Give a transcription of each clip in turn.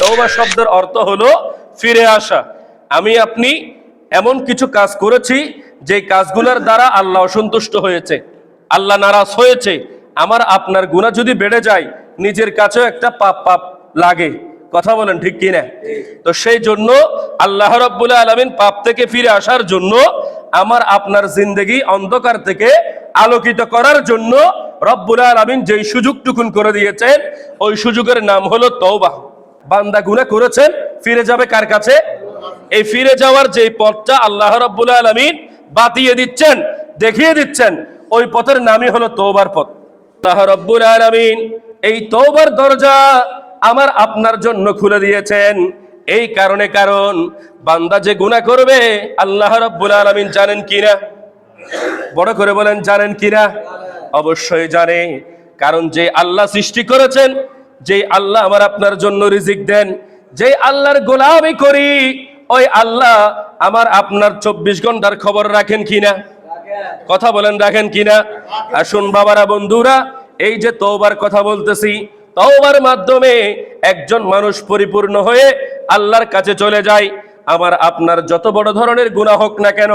তওবা শব্দের অর্থ হলো ফিরে আসা। আমি, আপনি এমন কিছু কাজ করেছি যে কাজগুলোর দ্বারা আল্লাহ অসন্তুষ্ট হয়েছে, আল্লাহ নারাজ হয়েছে। আমার, আপনার গুণা যদি বেড়ে যায়, নিজের কাছেও একটা পাপ পাপ লাগে। কথা বলেন ঠিক কিনা? তো সেই জন্য আল্লাহ রাব্বুল আলামিন পাপ থেকে ফিরে আসার জন্য, আমার, আপনার জিন্দগি অন্ধকার থেকে আলোকিত করার জন্য রব্বুল আলামিন যেই সুযোগটুকুন করে দিয়েছেন, ওই সুযোগের নাম হলো তওবা। বান্দা গুনা করেছেন, ফিরে যাবে কার কাছে? এই ফিরে যাওয়ার যে পথটা আল্লাহ রাব্বুল আলামিন বাতিয়ে দিচ্ছেন, দেখিয়ে দিচ্ছেন, ওই পথের নামই হলো তওবার পথ। আল্লাহ রাব্বুল আলামিন এই তওবার দরজা আমার আপনার জন্য খুলে দিয়েছেন। এই কারণে কারণ, বান্দা যে গুনাহ করবে, আল্লাহ রাব্বুল আলামিন জানেন কিনা? বড় করে বলেন, জানেন কিনা? অবশ্যই জানে, কারণ যে আল্লাহ সৃষ্টি করেছেন যে আল্লাহ আমার আপনার জন্য রিজিক দেন যে আল্লাহর গোলামি করি, ওই আল্লাহ আমার আপনার চব্বিশ ঘণ্টার খবর রাখেন কিনা? কথা বলেন, রাখেন কিনা? আসুন বাবারা, বন্ধুরা, এই যে তওবার কথা বলতেছি, তওবার মাধ্যমে একজন মানুষ পরিপূর্ণ হয়ে আল্লাহর কাছে চলে যায়। আমার আপনার যত বড় ধরনের গুনাহ হোক না কেন,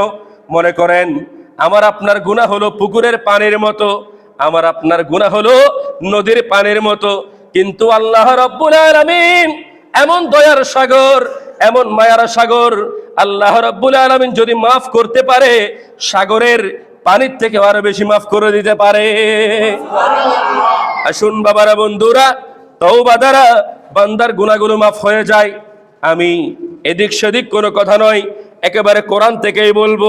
মনে করেন, আমার আপনার গুনাহ হলো পুকুরের পানির মতো, আমার আপনার গুনাহ হলো নদীর পানির মতো কিন্তু আল্লাহ রব্বুল আলামিন এমন দয়ার সাগর, এমন মায়ার সাগর আল্লাহ রব্বুল আলামিন যদি মাফ করতে পারে, সাগরের পানির থেকে আরও বেশি মাফ করে দিতে পারে। আসুন বাবারা, বন্ধুরা, তওবা দ্বারা বান্দার গুনাহগুলো মাফ হয়ে যায়। আমি এদিক সেদিক কোনো কথা নয়, একেবারে কোরআন থেকেই বলব।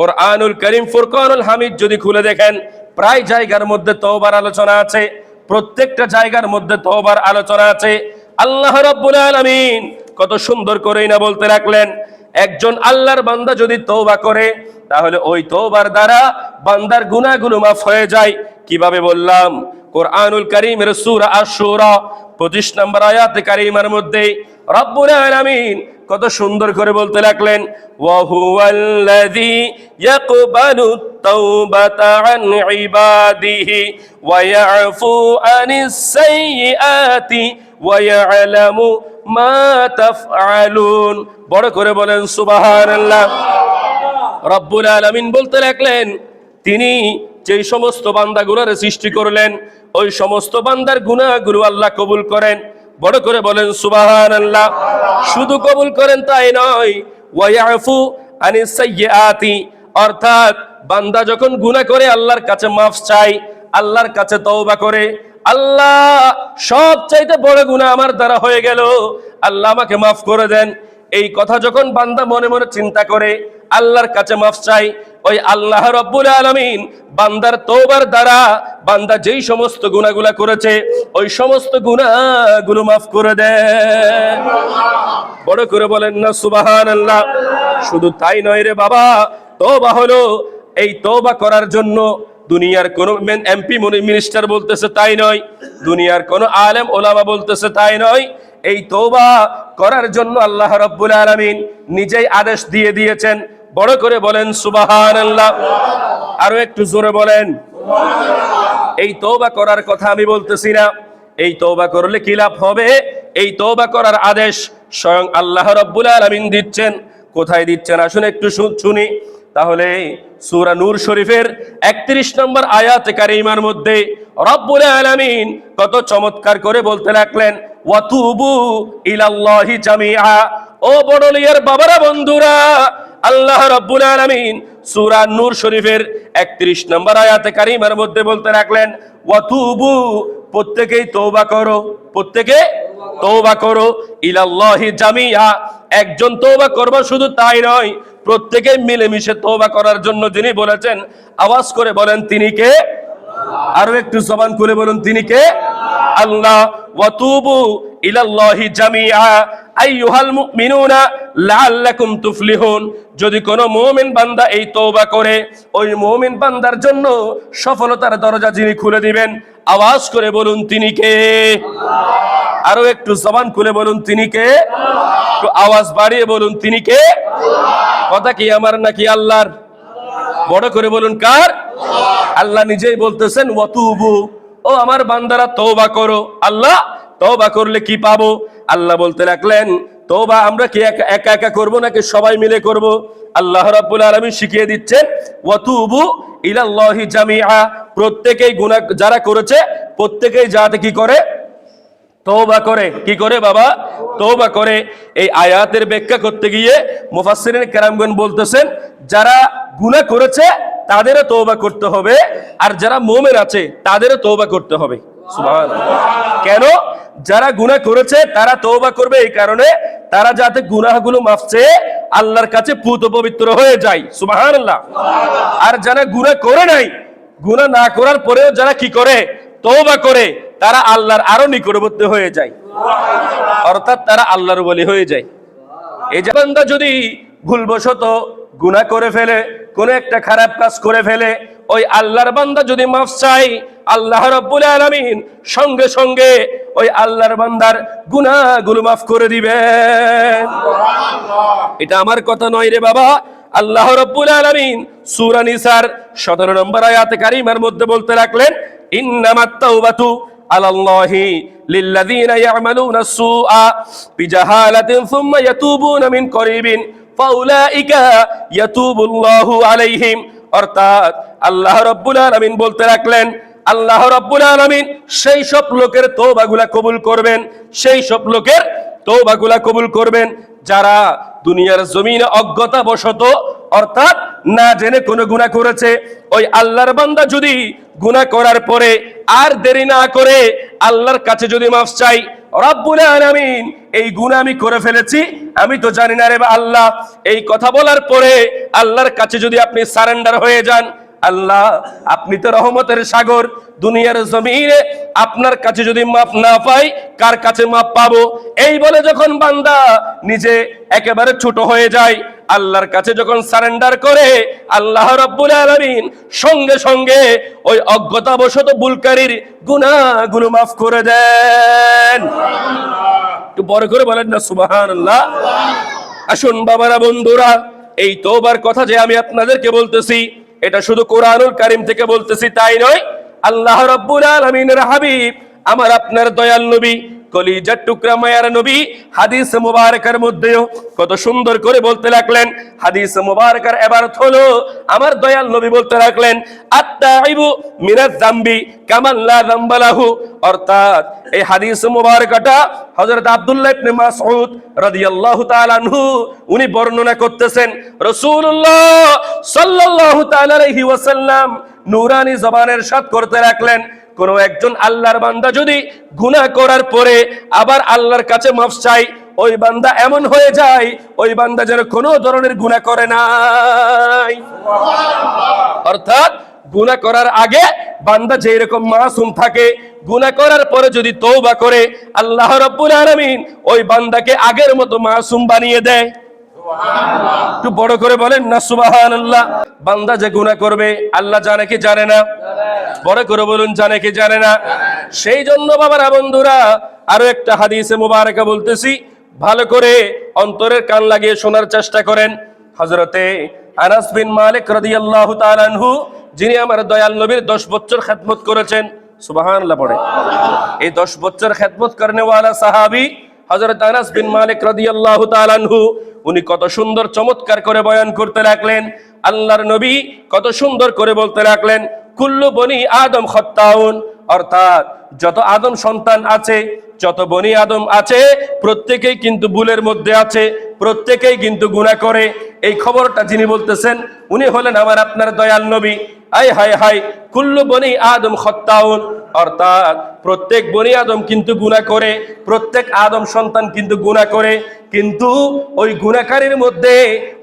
ওর কোরআনুল করিম, ফুরকানুল হামিদ যদি খুলে দেখেন, প্রায় জায়গার মধ্যে তওবার আলোচনা আছে। প্রত্যেকটা জায়গার মধ্যে তওবার আলোচনা আছে। আল্লাহ রাব্বুল আলামিন কত সুন্দর করেই না বলতে রাখলেন একজন আল্লাহর বান্দা যদি তওবা করে, তাহলে ওই তওবার দ্বারা বান্দার গুনাহগুলো মাফ হয়ে যায়। কীভাবে বললাম? কোরআনুল কারীমের সূরা আশ-শুরা 25 নম্বর আয়াতে কারীমার মধ্যে, রব্বুল আলামিন কত সুন্দর করে বলতে লাগলেন ওয়া বড় করে বলেন, সুবহানাল্লাহ। রব্বুল আলামিন বলতে লাগলেন, তিনি যেই সমস্ত বান্দাগুলোর সৃষ্টি করলেন, ওই সমস্ত বান্দার গুনাহগুলো আল্লাহ কবুল করেন। বড় করে বলেন সুবাহান আল্লাহ শুধু কবুল করেন তাই নয় ওয়ায়াফু আনি সাইয়াতি অর্থাৎ, বান্দা যখন গুনা করে, আল্লাহর কাছে মাফ চাই আল্লাহর কাছে তওবা করে, আল্লাহ সব চাইতে বড় গুণা আমার দ্বারা হয়ে গেল, আল্লাহ আমাকে মাফ করে দেন। এই কথা যখন বান্দা মনে মনে চিন্তা করে, আল্লাহর কাছে মাফ চাই, ওই আল্লাহ রব্বুল আলামিন বান্দার তোবার দ্বারা বান্দা যেই সমস্ত গুনাহগুলা করেছে, ওই সমস্ত গুনাহগুলো মাফ করে দেয় বড় করে বলেন না সুবাহান আল্লাহ শুধু তাই নয় রে বাবা, তওবা হলো এই তওবা করার জন্য দুনিয়ার কোন এমপি, মিনিস্টার বলতেছে তাই নয়, দুনিয়ার কোন আলেম, ওলামা বলতেছে তাই নয় এই তৌবা করার জন্য আল্লাহ রাব্বুল আলামিন নিজেই আদেশ দিয়ে দিয়েছেন। বড় করে বলেন, সুবহানাল্লাহ। আরও একটু জোরে বলেন এই তৌবা করার কথা আমি বলতেছি না। এই তৌবা করলে কি লাভ হবে? এই তৌবা করার আদেশ স্বয়ং আল্লাহ রাব্বুল আলামিন দিচ্ছেন। কোথায় দিচ্ছেন? আসুন একটু শুনি। তাহলে সূরা নূর শরীফের 31 নম্বর আয়াত কারিমার মধ্যে রব্বুল আলামিন কত চমৎকার করে বলতে লাগলেন ওয়াতুবু ইলাল্লাহি জামিআ। ও বড়লিয়ার বাবারা, বন্ধুরা, আল্লাহ রাব্বুল আলামিন সূরা নূর শরীফের 31 নম্বর আয়াতে কারিমার মধ্যে বলতে রাখলেন, ওয়াতুবু, প্রত্যেকেই তওবা করো, প্রত্যেকে তওবা করো, ইলাল্লাহি জামিআ। একজন তওবা করবে শুধু তাই নয়, প্রত্যেকে মিলেমিশে তওবা করার জন্য যিনি বলেছেন, আওয়াজ করে বলেন, তিনি কে? আরও একটু জবান খুলে বলুন, তিনি কে? আল্লাহ ওয়াতুবু ইলাল্লাহি জামিআ। আইয়ুহাল মুমিনুনা লাআল্লাকুম তুফলিহুন। যদি কোন মুমিন বান্দা এই তওবা করে ওই মুমিন বান্দার জন্য সফলতার দরজা যিনি খুলে দিবেন আওয়াজ করে বলুন তিনি কে? আরও একটু জবান খুলে বলুন তিনি কে? একটু আওয়াজ বাড়িয়ে বলুন তিনি কে? কথা কি আমার নাকি আল্লাহর? বড় করে বলুন কার? আল্লাহ নিজেই বলতেছেন ওয়াতুবু। ও আমার বান্দারা, তওবা করো। আল্লাহ, তওবা করলে কি পাবো? আল্লাহ বলতে লাগলেন, তওবা আমরা কি একা একা করব নাকি সবাই মিলে করব? আল্লাহ রাব্বুল আলামিন শিখিয়ে দিচ্ছেন, ওয়াতুবু ইলাল্লাহি জামিআ। প্রত্যেকেই গুনাহ, যারা করেছে, প্রত্যেকেই যাতে কি করে? তওবা করে। কি করে বাবা? তওবা করে। এই আয়াতের ব্যাখ্যা করতে গিয়ে মুফাসসিরিন কেরামগণ বলতেছেন, যারা গুনাহ করেছে, তাদেরও তওবা করতে হবে। আর যারা মুমিন আছে, তাদেরও তওবা করতে হবে। কেন? যারা গুনাহ করেছে, তারা তওবা করবে এই কারণে, তারা যাতে গুনাহগুলো মাফ চেয়ে আল্লাহর কাছে পুত পবিত্র হয়ে যায়। সুবহানাল্লাহ। আর যারা গুনাহ করে নাই, গুনাহ না করার পরেও যারা কি করে? তওবা করে। তারা আল্লাহর আরও নিকটবর্তী হয়ে যায়। অর্থাৎ তারা আল্লাহর বলি হয়ে যায়। এই যে বান্দা যদি ভুলবশত গুনাহ করে ফেলে, কোন একটা খারাপ কাজ করে ফেলে, ওই আল্লাহর বান্দা যদি মাফ চাই আল্লাহ রাব্বুল আলামিন সঙ্গে সঙ্গে ওই আল্লাহর বান্দার গুনাহগুলো মাফ করে দিবেন। এটা আমার কথা নয় রে বাবা। আল্লাহ রাব্বুল আলামিন সূরা নিসার 17 নম্বর আয়াতে কারিমার মধ্যে বলতে রাখলেন ইন্নামাত তাওবাতু আলাল্লাহি অর্থাৎ আল্লাহ রাব্বুল বলতে রাখলেন, আল্লাহ রাব্বুল আলামিন সেই সব লোকের তওবাগুলা কবুল করবেন, সেই সব লোকের তওবাগুলা কবুল করবেন যারা দুনিয়ার জমিনে অজ্ঞতা বশত অর্থাৎ না জেনে কোনো গুনাহ করেছে। ওই আল্লাহর বান্দা যদি গুনাহ করার পরে আর দেরি না করে আল্লাহর কাছে যদি মাফ চাই, রব্বুল আলামিন, এই গুনাহ আমি করে ফেলেছি। আমি তো জানি না রে আল্লাহ, এই কথা বলার পরে আল্লাহর কাছে যদি আপনি সারেন্ডার হয়ে যান, আল্লাহ, আপনি তো রহমতের সাগর, দুনিয়ার জমিনে আপনার কাছে যদি মাপ না পাই, কার কাছে মাপ পাবো? এই বলে যখন বান্দা নিজে একেবারে ছোট হয়ে যায় আল্লাহর কাছে যখন সারেন্ডার করে, আল্লাহ রব্বুল আলামিন সঙ্গে সঙ্গে ওই অজ্ঞতাবশত বুলকারীর গুনাহগুলো মাফ করে দেন। একটু বড় করে বলেন না, সুবহানাল্লাহ। আসুন বাবারা, বন্ধুরা, এই তোবার কথা যে আমি আপনাদেরকে বলতেছি, এটা শুধু কোরআনুল কারিম থেকে বলতেছি তাই নয়, আল্লাহ রাব্বুল আলামিনের হাবিব আমার আপনার দয়াল নবী, কলিজার টুকরা মায়ার নবী, হাদিস মুবারকার মধ্যেও কত সুন্দর করে বলতে লাগলেন, হাদিস মুবারকার এবার হলো, আমার দয়াল নবী বলতে লাগলেন, আত্তাইবু মিনাজ জামবি কামান লা যামবালাহু অর্থাৎ এই হাদিস মুবারকাটা হযরত আব্দুল্লাহ ইবনে মাসউদ রাদিয়াল্লাহু তাআলা আনহু, উনি বর্ণনা করতেছেন, রাসূলুল্লাহ সাল্লাল্লাহু তাআলা আলাইহি ওয়াসাল্লাম নূরানি জবানের সাথ করতে রাখলেন কোন একজন আল্লাহর বান্দা যদি গুনাহ করার পরে আবার আল্লাহর কাছে মাফ চাই ওই বান্দা এমন হয়ে যায় ওই বান্দা যেন কোনো ধরনের গুনাহ করে নাই। অর্থাৎ গুনাহ করার আগে বান্দা যেই রকম মাসুম থাকে গুনাহ করার পরে যদি তওবা করে আল্লাহ রাব্বুল আলামিন ওই বান্দাকে আগের মতো মাসুম বানিয়ে দেয়। একটু বড় করে বলেন না সুবহানাল্লাহ। বান্দা যে গুনাহ করবে আল্লাহ জানে কি জানে না? বড় করে বলুন, জানে কি জানে না? সেই জন্য বাবারা বন্ধুরা, আরও একটা হাদিসে মুবারকা বলতেছি, ভালো করে অন্তরের কান লাগিয়ে শোনার চেষ্টা করেন। হজরতে আনাস বিন মালিক রাদিয়াল্লাহু তাআলা আনহু, যিনি আমার দয়াল নবীর 10 বছর খেদমত করেছেন। সুবহানাল্লাহ পড়ে। এই 10 বছর খেদমত করনে ওয়ালা সাহাবী হযরত আনাস বিন মালিক রাদিয়াল্লাহু তাআলা আনহু, উনি কত সুন্দর চমৎকার করে বয়ান করতে লাগলেন। আল্লাহর নবী কত সুন্দর করে বলতে লাগলেন, কুল্লু বনি আদম খত্তাউন। অর্থাৎ যত আদম সন্তান আছে, যত বনি আদম আছে, প্রত্যেকেই কিন্তু ভুলের মধ্যে আছে, প্রত্যেকেই কিন্তু গুনাহ করে। এই খবরটা যিনি বলতেছেন, উনি হলেন আমার আপনার দয়াল নবী। আই হাই হাই কুল্লু বনি আদম খত্তাউন। অর্থাৎ প্রত্যেক বনি আদম কিন্তু গুনাহ করে, প্রত্যেক আদম সন্তান কিন্তু গুনাহ করে, কিন্তু ওই গুণাকারীর মধ্যে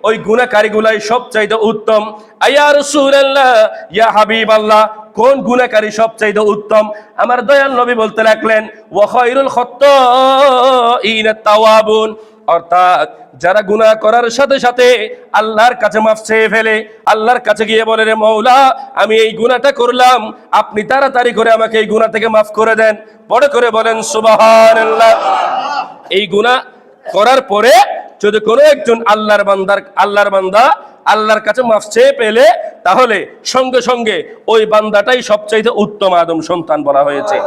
ওই গুণাকারীগুলাই সবচাইতে উত্তম। আয়া রাসূলুল্লাহ, ইয়া হাবিবাল্লাহ, কোন গুণাকারী সবচাইতে উত্তম? আমার দয়াল নবী বলতে লাগলেন, ওয়া খায়রুল খাত্তাইনা তাওয়াবুন অর্থাৎ যারা গুনাহ করার সাথে সাথে আল্লাহর কাছে মাফ চেয়ে ফেলে, আল্লাহর কাছে গিয়ে বলে, রে মৌলা আমি এই গুনাহটা করলাম, আপনি তাড়াতাড়ি করে আমাকে এই গুনাহ থেকে মাফ করে দেন। বড় করে বলেন, সুবহানাল্লাহ। এই গুনাহ করার পরে যদি কোনো একজন আল্লাহর বান্দার, আল্লাহর বান্দা আল্লাহর কাছে মাফ চেয়ে পেলে তাহলে সঙ্গে সঙ্গে ওই বান্দাটাই সবচাইতে উত্তম আদম সন্তান বলা হয়েছে।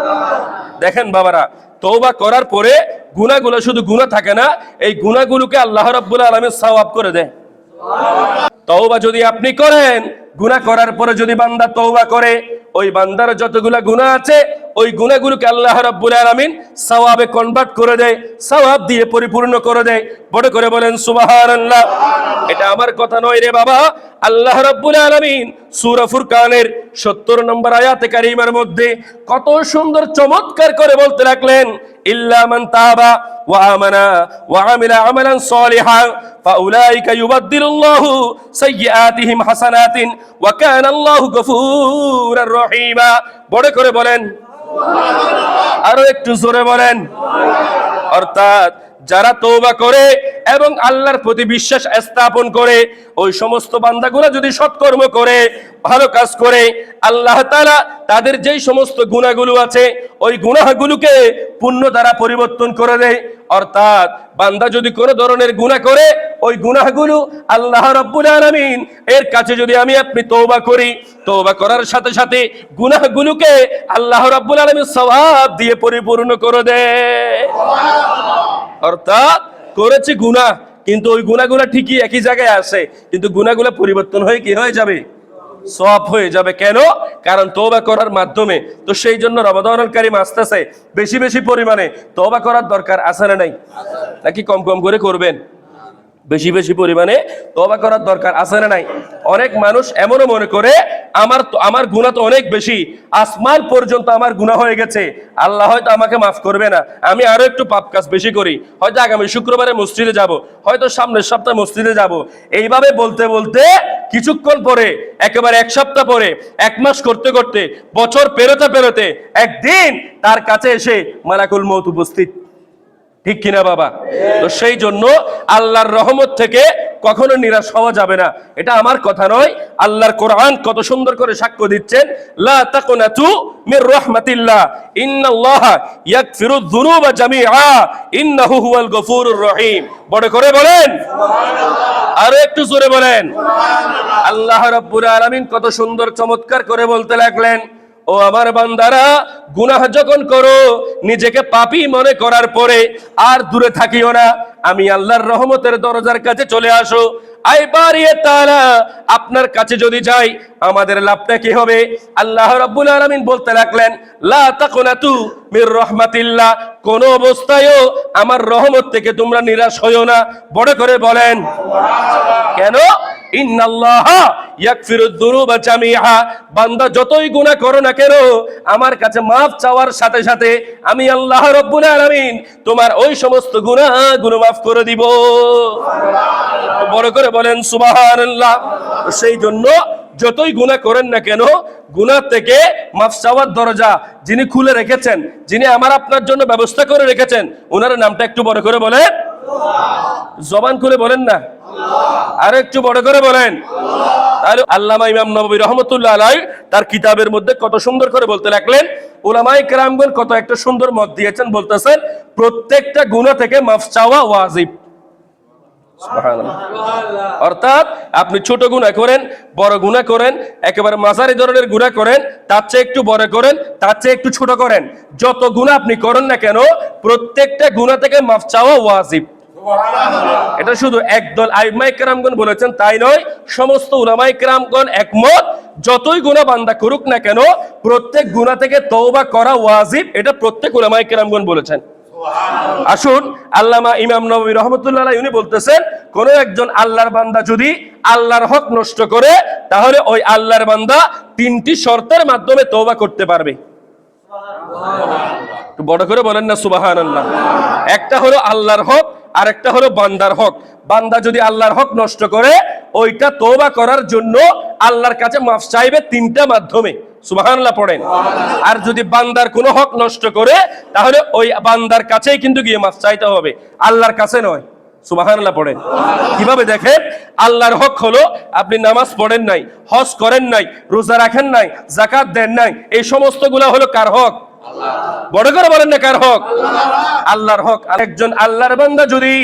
দেখেন বাবারা তৌবা করার পরে গুণাগুলো শুধু গুণা থাকে না, এই গুণাগুলোকে আল্লাহ রব্বুল আলমের সওয়াব করে দেয়। তওবা যদি আপনি করেন গুনাহ করার পরে যদি বান্দা তওবা করে, ওই বান্দার যতগুলা গুনাহ আছে, ওই গুনাহগুলোকে আল্লাহ রাব্বুল আলামিন সওয়াবে কনভার্ট করে দেয়, সওয়াব দিয়ে পরিপূর্ণ করে দেয়। বড় করে বলেন, সুবহানাল্লাহ। এটা আমার কথা নয় রে বাবা। আল্লাহ রাব্বুল আলামিন সূরা ফুরকানের 70 নম্বর আয়াতে কারিমার মধ্যে কত সুন্দর চমৎকার করে বলতে লাগলেন, ইল্লা মান তাবা ওয়া আমানা ওয়া আমিলা আমালান সালিহান ফাউলাইকা ইউবাদদিলুল্লাহু সাইয়্যাতিহিম হাসানাতিন ওয়া কানা আল্লাহু গফুরার রহিমা। বড় করে বলেন। আরও একটু জোরে বলেন। অর্থাৎ যারা তৌবা করে এবং আল্লাহর প্রতি বিশ্বাস স্থাপন করে, ওই সমস্ত বান্দাগুলো যদি সৎকর্ম করে, ভালো কাজ করে, আল্লাহ তাআলা তাদের যেই সমস্ত গুণাগুলো আছে, ওই গুনাহগুলোকে পুণ্য দ্বারা পরিবর্তন করে দেয়। অর্থাৎ বান্দা যদি কোনো ধরনের গুনাহ করে, ওই গুনাহগুলো আল্লাহ রাব্বুল আলামিন, এর কাছে যদি আমি আপনি তৌবা করি তৌবা করার সাথে সাথে গুনাহগুলোকে আল্লাহ রাব্বুল আলামিন স্বভাব দিয়ে পরিপূর্ণ করে দেয়। অর্থাৎ করেছে গুণা কিন্তু ওই গুণাগুলা ঠিকই একই জায়গায় আসে কিন্তু গুণাগুলা পরিবর্তন হয়ে কি হয়ে যাবে? সব হয়ে যাবে। কেন? কারণ তোবা করার মাধ্যমে। তো সেই জন্য রবদানকারী মাস্তাসে বেশি বেশি পরিমাণে। তোবা করার দরকার আছে না নাই? নাকি কম কম করে করবেন? বেশি বেশি পরিমাণে তওবা করার দরকার আছে না নাই? অনেক মানুষ এমনও মনে করে, আমার আমার গুণা তো অনেক বেশি আসমান পর্যন্ত আমার গুনাহ হয়ে গেছে, আল্লাহ হয়তো আমাকে মাফ করবে না। আমি আরও একটু পাপ কাজ বেশি করি। হয়তো আগামী শুক্রবারে মসজিদে যাব, হয়তো সামনের সপ্তাহে মসজিদে যাব। এইভাবে বলতে বলতে কিছুক্ষণ পরে, একেবারে এক সপ্তাহ পরে, এক মাস করতে করতে, বছর পেরোতে পেরোতে, একদিন তার কাছে এসে মালাকুল মৌত উপস্থিত। ঠিক কিনা বাবা? তো সেই জন্য আল্লাহর রহমত থেকে কখনো নিরাশ হওয়া যাবে না। এটা আমার কথা নয়। আল্লাহর কোরআন কত সুন্দর করে সাক্ষ্য দিচ্ছেন। লা তাকুনাতু মির রাহমাতিল্লাহ। ইন্নাল্লাহা ইয়াগফিরু যুনুবা জামিআ। ইন্নাহু হুয়াল গফুরুর রহিম। বড় করে বলেন। আরও একটু জোরে বলেন। আল্লাহ রাব্বুল আলামিন কত সুন্দর চমৎকার করে বলতে লাগলেন। ও আমার বান্দারা, গুনাহ যখন করো, নিজেকে পাপি মনে করার পরে আর দূরে থাকিও না। আমি আল্লাহর রহমতের দরজার কাছে চলে আসো। আই বাড়িয়ে তারা আপনার কাছে যদি যাই, আমাদের লাভটা কি হবে? আল্লাহ রাব্বুল আলামিন বলতে লাগলেন, লা তাকুনাতু মির রাহমাতিল্লাহ। কোন অবস্থায়ও আমার রহমত থেকে তোমরা নিরাশ হইও না। বড় করে বলেন, কেন? বান্দা যতই গুনাহ করো না কেন, আমার কাছে মাফ চাওয়ার সাথে সাথে আমি আল্লাহ রাব্বুল তোমার ওই সমস্ত মাফ করে দিব। বড় করে বলেন, সুবহানাল্লাহ। সেই জন্য যতই গুনাহ করেন না কেন, গুনাহ থেকে মাফ চাওয়ার দরজা যিনি খুলে রেখেছেন, যিনি আমার আপনার জন্য ব্যবস্থা করে রেখেছেন ওনার নামটা একটু বড় করে বলেন জবান খুলে বলেন না? আর একটু বড় করে বলেন। তাহলে আল্লামা ইমাম নবী রহমতুল্লাহ আলাই তার কিতাবের মধ্যে কত সুন্দর করে বলতে লাগলেন। ওলামাই কেরামগণ কত একটা সুন্দর মত দিয়েছেন, বলতেছেন, প্রত্যেকটা গুনাহ থেকে মাফ চাওয়া ওয়াজিব। অর্থাৎ আপনি ছোট গুণা করেন, বড় গুণা করেন, একেবারে মাঝারি ধরনের গুণা করেন, তার চেয়ে একটু বড় করেন, তার চেয়ে একটু ছোট করেন। যত গুণা আপনি করেন না কেন, প্রত্যেকটা গুণা থেকে মাফ চাওয়া ওয়াজিব। এটা শুধু একদল আইমাই কেরামগণ বলেছেন তাই নয় সমস্ত উলামাই কেরামগণ একমত যতই গুণা বান্দা করুক না কেন প্রত্যেক গুণা থেকে তওবা করা ওয়াজিব এটা প্রত্যেক উলামাই কেরামগণ বলেছেন। আসুন আল্লামা ইমাম নবী রহমতুল্লাহ আলাইহি উনি বলতেছেন কোন একজন আল্লাহর বান্দা যদি আল্লাহর হক নষ্ট করে তাহলে ওই আল্লাহর বান্দা তিনটি শর্তের মাধ্যমে তওবা করতে পারবে। বড় করে বলেন না সুবাহান আল্লাহ একটা হলো আল্লাহর হক আর একটা হলো বান্দার হক। বান্দা যদি আল্লাহর হক নষ্ট করে, ওইটা তোবা করার জন্য আল্লাহর কাছে মাফ চাইবে তিনটা মাধ্যমে। সুবহানাল্লাহ পড়েন। আর যদি বান্দার কোনো হক নষ্ট করে, তাহলে ওই বান্দার কাছেই কিন্তু গিয়ে মাফ চাইতে হবে। আল্লাহর কাছে নয়। সুবহানাল্লাহ পড়েন। কীভাবে দেখেন? আল্লাহর হক হলো আপনি নামাজ পড়েন নাই, হজ করেন নাই, রোজা রাখেন নাই জাকাত দেন নাই, এই সমস্তগুলা হলো কার হক? বড় করে বলেন না কার হক? আল্লাহর হক। একজন আল্লাহর বান্দা যদি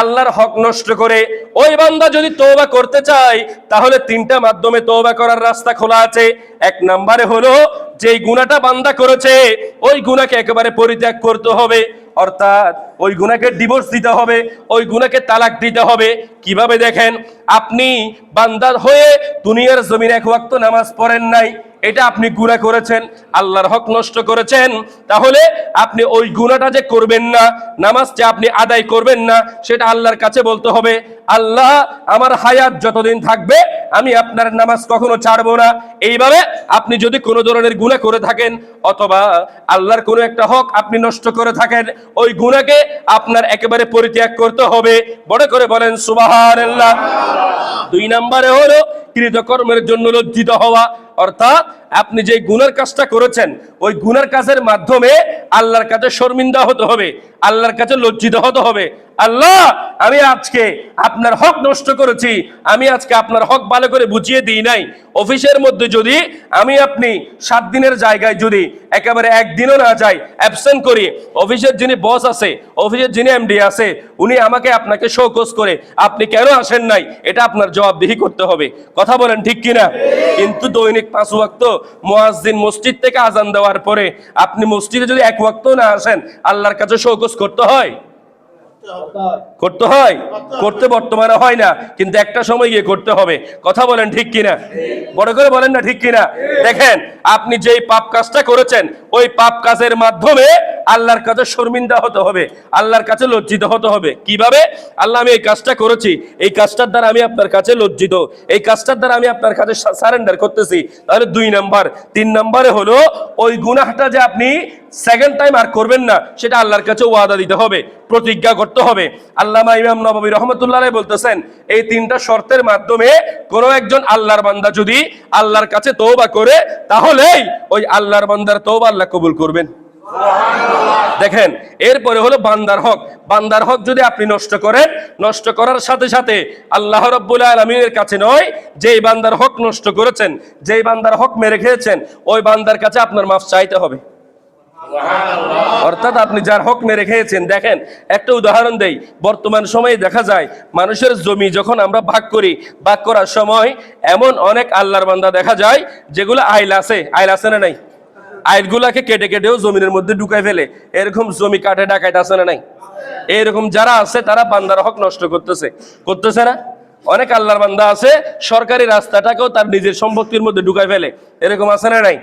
আল্লাহর হক নষ্ট করে, ওই বান্দা যদি তওবা করতে চায়, তাহলে তিনটা মাধ্যমে তওবা করার রাস্তা খোলা আছে। এক নম্বরে হলো, যেই গুনাহটা বান্দা করেছে, ওই গুনাহকে একেবারে পরিত্যাগ করতে হবে। অর্থাৎ ওই গুনাকে ডিভোর্স দিতে হবে, ওই গুনাকে তালাক দিতে হবে। কীভাবে দেখেন? আপনি বান্দার হয়ে দুনিয়ার জমিন এক ওয়াক্ত নামাজ পড়েন নাই। এটা আপনি গুনাহ করেছেন, আল্লাহর হক নষ্ট করেছেন, তাহলে আপনি ওই গুনাহটা যে করবেন না, নামাজ যে আপনি আদায় করবেন না, সেটা আল্লাহর কাছে বলতে হবে, আল্লাহ আমার হায়াত যতদিন থাকবে, আমি আপনার নামাজ কখনো ছাড়বো না। এইভাবে আপনি যদি কোনো ধরনের গুনাহ করে থাকেন, অথবা আল্লাহর কোনো একটা হক আপনি নষ্ট করে থাকেন, ওই গুনাহকে আপনার একেবারে পরিত্যাগ করতে হবে। বড় করে বলেন, সুবহানাল্লাহ। দুই নম্বরে হলো, কৃতকর্মের জন্য লজ্জিত হওয়া। অর্থাৎ আপনি যে গুনার কাজটা করেছেন, ওই গুনার কাজের মাধ্যমে আল্লাহর কাছে শর্মিন্দা হতে হবে, আল্লাহর কাছে লজ্জিত হতে হবে। আল্লাহ, আমি আজকে আপনার হক নষ্ট করেছি, আমি আজকে আপনার হক ভালো করে বুঝিয়ে দিই নাই। অফিসের মধ্যে যদি আমি আপনি সাত দিনের জায়গায় যদি একেবারে একদিনও না যাই অ্যাবসেন্ট করি, অফিসের যিনি বস আছে, অফিসের যিনি এমডি আছে, উনি আমাকে আপনাকে শোকস করে, আপনি কেন আসেন নাই? এটা আপনার জবাবদিহি করতে হবে। কথা বলেন ঠিক কিনা? কিন্তু দৈনিক পাঁচ ওয়াক্ত মুয়াজ্জিন মসজিদ থেকে আজান দেওয়ার পরে আপনি মসজিদে যদি এক ওয়াক্ত না আসেন, আল্লাহর কাছে শোকস করতে হয়। করতে হয়? করতে বর্তমানে হয় না, কিন্তু একটা সময় গিয়ে করতে হবে। কথা বলেন ঠিক কিনা? বড় করে বলেন না ঠিক কিনা? দেখেন, আপনি যেই পাপ কাজটা করেছেন, ওই পাপ কাজের মাধ্যমে আল্লাহর কাছে শর্মিন্দা হতে হবে, আল্লাহর কাছে লজ্জিত হতে হবে। কীভাবে? আল্লাহ, আমি এই কাজটা করেছি, এই কাজটার দ্বারা আমি আপনার কাছে লজ্জিত, এই কাজটার দ্বারা আমি আপনার কাছে সারেন্ডার করতেছি। তাহলে দুই নাম্বার, তিন নাম্বারে হলো, ওই গুনাহটা যে আপনি সেকেন্ড টাইম আর করবেন না, সেটা আল্লাহর কাছে ওয়াদা দিতে হবে, প্রতিজ্ঞা করতে হবে। আল্লামা ইমাম নবী রহমতুল্লাহ বলতেছেন, এই তিনটা শর্তের মাধ্যমে কোনো একজন আল্লাহর বান্দা যদি আল্লাহর কাছে তওবা করে, তাহলেই ওই আল্লাহর বান্দার তওবা আল্লাহ কবুল করবেন। দেখেন, এরপরে হলো বান্দার হক। বান্দার হক যদি আপনি নষ্ট করেন, নষ্ট করার সাথে সাথে আল্লাহ রব্বুল আলমিনের কাছে নয়, যেই বান্দার হক নষ্ট করেছেন, যেই বান্দার হক মেরে খেয়েছেন, ওই বান্দার কাছে আপনার মাফ চাইতে হবে। অর্থাৎ আপনি যার হক মেরে খেয়েছেন, দেখেন, একটা উদাহরণ দেই। বর্তমান সময়ে দেখা যায়, মানুষের জমি যখন আমরা ভাগ করি, ভাগ করার সময় এমন অনেক আল্লাহর বান্দা দেখা যায়, যেগুলো আইল আছে। আইল আছে না নাই? আইলগুলাকে কেটে কেটেও জমিনের মধ্যে ঢুকাই ফেলে। এরকম জমি কাটে ডাকাইতে আছে না নাই? এরকম যারা আছে, তারা বান্দার হক নষ্ট করতেছে। করতেছে না? অনেক আল্লাহর বান্দা আছে, সরকারি রাস্তাটাকেও তার নিজের সম্পত্তির মধ্যে ঢুকাই ফেলে। এরকম আছে না নাই?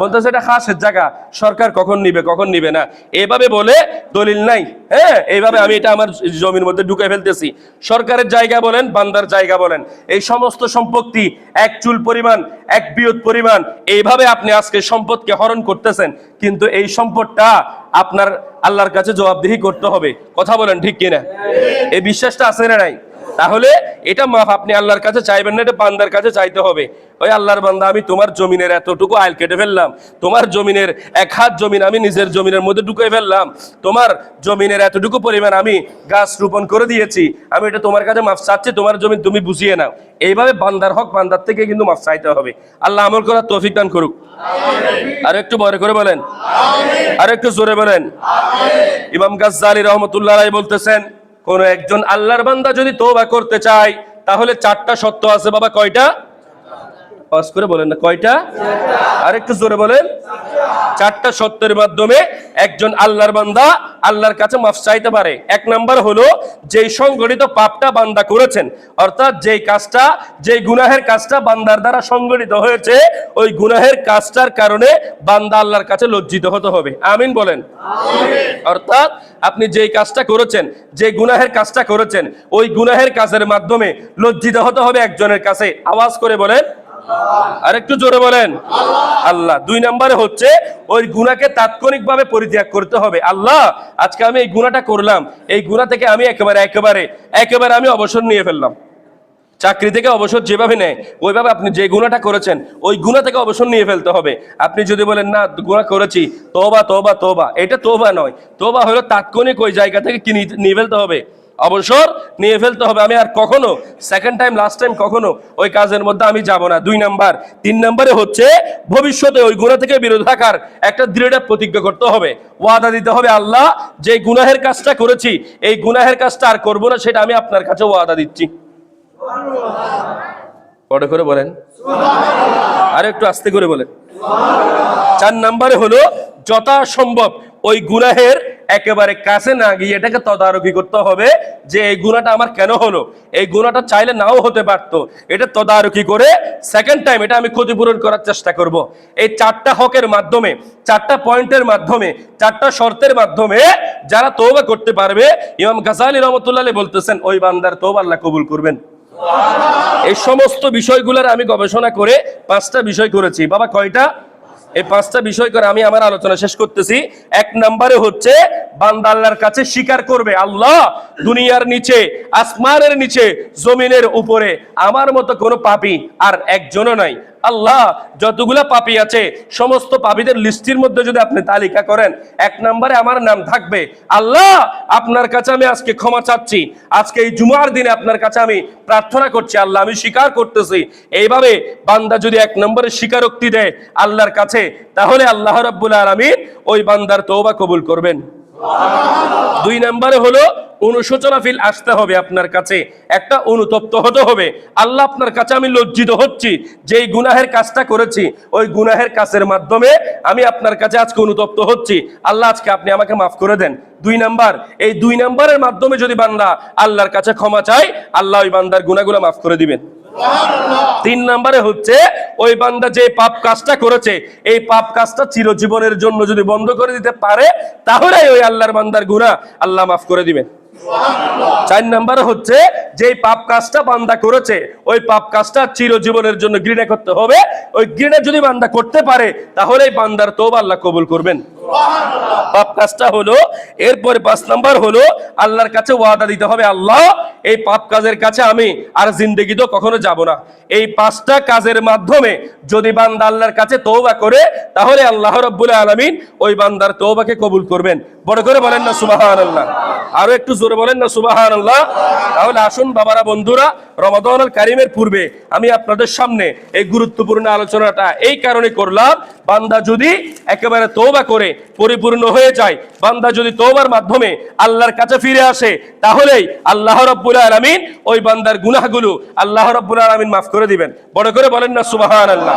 বলতেছে এটা খাসের জায়গা, সরকার কখন নিবে কখন নিবে না? এভাবে বলে দলিল নাই হ্যাঁ? এইভাবে আমি এটা আমার জমির মধ্যে ঢুকাই ফেলতেছি। সরকারের জায়গা বলেন, বান্দার জায়গা বলেন, এই সমস্ত সম্পত্তি এক চুল পরিমাণ, এক বিয়ত পরিমাণ, এইভাবে আপনি আজকে সম্পদকে হরণ করতেছেন, কিন্তু এই সম্পদটা আপনার আল্লাহর কাছে জবাবদিহি করতে হবে। কথা বলেন ঠিক কিনা? এই বিশ্বাসটা আছে না নাই? তাহলে এটা মাফ আপনি আল্লাহর কাছে চাইবেন না এটা বান্দার কাছে চাইতে হবে। ওই আল্লাহর বান্দা আমি তোমার জমিনের এতটুকু আইল কেটে ফেললাম। তোমার জমিনের এক হাত জমিন আমি নিজের জমিনের মধ্যে ঢুকে ফেললাম। তোমার জমিনের এতটুকু পরিমাণ আমি গাছ রোপণ করে দিয়েছি। আমি এটা তোমার কাছে মাফ চাচ্ছি তোমার জমি তুমি বুঝিয়ে নাও। এইভাবে বান্দার হক বান্দার থেকে কিন্তু মাফ চাইতে হবে। আল্লাহ আমল করার তৌফিক দান করুক। আর একটু বড় করে বলেন। আর একটু জোরে বলেন। ইমাম গাজ্জালি রহমতুল্লাহ বলতেছেন কোন একজন আল্লাহর বান্দা যদি তোবা করতে চায় তাহলে চারটা সত্য আছে। বাবা কয়টা? পাস করে বলেন না কয়টা? আর একটু জোরে বলেন। চারটা সত্যের মাধ্যমে একজন আল্লাহর বান্দা আল্লাহর কাছে মাফ চাইতে পারে। এক নাম্বার হলো যেই সংগঠিত পাপটা বান্দা করেছেন অর্থাৎ যেই কাজটা যেই গুনাহের কাজটা বান্দার দ্বারা সংগঠিত হয়েছে ওই গুনাহের কাজটার কারণে বান্দা আল্লাহর কাছে লজ্জিত হতে হবে। আমিন বলেন। অর্থাৎ আপনি যেই কাজটা করেছেন যে গুনাহের কাজটা করেছেন ওই গুনাহের কাজের মাধ্যমে লজ্জিত হতে হবে একজনের কাছে। আওয়াজ করে বলেন। আর একটু জোরে বলেন। আল্লাহ। দুই নম্বরে হচ্ছে ওই গুণাকে তাৎক্ষণিকভাবে পরিত্যাগ করতে হবে। আল্লাহ আজকে আমি এই গুণাটা করলাম। এই গুণা থেকে আমি একেবারে একেবারে একেবারে আমি অবসর নিয়ে ফেললাম। চাকরি থেকে অবসর যেভাবে নেয় ওইভাবে আপনি যে গুণাটা করেছেন ওই গুণা থেকে অবসর নিয়ে ফেলতে হবে। আপনি যদি বলেন না গুণা করেছি তোবা তোবা তোবা এটা তোবা নয়। তোবা হলো তাৎক্ষণিক ওই জায়গা থেকে কি নিয়ে- নিয়ে ফেলতে হবে? অবসর নিয়ে ফেলতে হবে। আমি আর কখনো সেকেন্ড টাইম লাস্ট টাইম কখনো ওই কাজের মধ্যে আমি যাব না। দুই নাম্বার। তিন নাম্বারে হচ্ছে, ভবিষ্যতে ওই গুণা থেকে বিরত থাকার একটা দৃঢ় প্রতিজ্ঞা করতে হবে। ওয়াদা দিতে হবে, আল্লাহ, যে গুনাহের কাজটা করেছি, এই গুনাহের কাজটা আর করব না, সেটা আমি আপনার কাছে ওয়াদা দিচ্ছি। পরে করে বলেন। আর একটু আস্তে করে বলেন। চার নাম্বারে হলো, যথাসম্ভব ওই গুনাহের একেবারে কাছে না গিয়ে এটাকে তদারকি করতে হবে যে এই গুণাটা আমার কেন হলো? এই গুণাটা চাইলে নাও হতে পারতো। এটা তদারকি করে সেকেন্ড টাইম এটা আমি ক্ষতিপূরণ করার চেষ্টা করব। এই চারটা হকের মাধ্যমে, চারটা পয়েন্টের মাধ্যমে, চারটা শর্তের মাধ্যমে যারা তৌবা করতে পারবে, ইমাম গাজালি রহমতুল্লাহ বলতেছেন, ওই বান্দার তৌবা আল্লাহ কবুল করবেন। এই সমস্ত বিষয়গুলোর আমি গবেষণা করে পাঁচটা বিষয় করেছি। বাবা, কয়টা? এই পাঁচটা বিষয় করে আমি আমার আলোচনা শেষ করতেছি। এক নম্বরে হচ্ছে বান্দা আল্লাহর কাছে স্বীকার করবে, আল্লাহ দুনিয়ার নিচে, আসমানের নিচে, জমিনের উপরে। আমার মতো কোনো পাপি আর একজনও নাই। আল্লাহ, যতগুলা পাপি আছে, সমস্ত পাপীদের লিস্টির মধ্যে যদি আপনি তালিকা করেন, এক নম্বরে আমার নাম থাকবে, আল্লাহ, আপনার কাছে আমি আজকে ক্ষমা চাচ্ছি। আজকে এই জুমার দিনে আপনার কাছে আমি প্রার্থনা করছি, আল্লাহ, আমি স্বীকার করতেছি। এইভাবে বান্দা যদি এক নম্বরে স্বীকারোক্তি দেয় আল্লাহর কাছে, তাহলে আল্লাহ রাব্বুল আলামিন ওই বান্দার তওবা কবুল করবেন। দুই নম্বরে হলো অনুশোচনা ফিল আসতে হবে আপনার কাছে। একটা অনুতপ্ত হতে হবে। আল্লাহ আপনার কাছে আমি লজ্জিত হচ্ছি যে এই গুনাহের কাজটা করেছি, ওই গুনাহের কাজের মাধ্যমে আমি আপনার কাছে আজকে অনুতপ্ত হচ্ছি। আল্লাহ আজকে আপনি আমাকে মাফ করে দেন। দুই নাম্বার, এই দুই নাম্বারের মাধ্যমে যদি বান্দা আল্লাহর কাছে ক্ষমা চায়, আল্লাহ ওই বান্দার গুনাহগুলো মাফ করে দিবেন। তিন নম্বরে হচ্ছে ওই বান্দা যে পাপ কাজটা করেছে এই পাপ কাজটা চিরজীবনের জন্য যদি বন্ধ করে দিতে পারে তাহলে ওই আল্লাহর বান্দার গুনাহ আল্লাহ মাফ করে দিবেন। চার নাম্বার হচ্ছে যে পাপ কাজটা বান্দা করেছে ওই পাপ কাজটা চিরজীবনের জন্য ঘৃণা করতে হবে। ওই ঘৃণা যদি বান্দা করতে পারে তাহলে বান্দার তোবা আল্লাহ কবুল করবেন। পাপ কাজটা হলো এরপরে পাঁচ নাম্বার হলো আল্লাহর কাছে ওয়াদা দিতে হবে আল্লাহ এই পাপ কাজের কাছে আমি আর জিন্দগি তো কখনো যাব না। এই পাঁচটা কাজের মাধ্যমে যদি বান্দা আল্লাহর কাছে তৌবা করে, তাহলে আল্লাহ রব্বুল আলমিন ওই বান্দার তৌবাকে কবুল করবেন। বড় করে বলেন না সুবাহান আল্লাহ আরও একটু জোরে বলেন না সুবাহান আল্লাহ তাহলে আসুন বাবারা, বন্ধুরা রমাদান কারিমের পূর্বে আমি আপনাদের সামনে এই গুরুত্বপূর্ণ আলোচনাটা এই কারণে করলাম, বান্দা যদি একেবারে তৌবা করে পরিপূর্ণ হয়ে যায়, বান্দা যদি তৌবার মাধ্যমে আল্লাহর কাছে ফিরে আসে, তাহলেই আল্লাহ রব্বুল আলামিন, ওই বান্দার গুনাহগুলো আল্লাহ রব্বুল আলমিন মাফ করে দিবেন। বড় করে বলেন না, সুবহানাল্লাহ।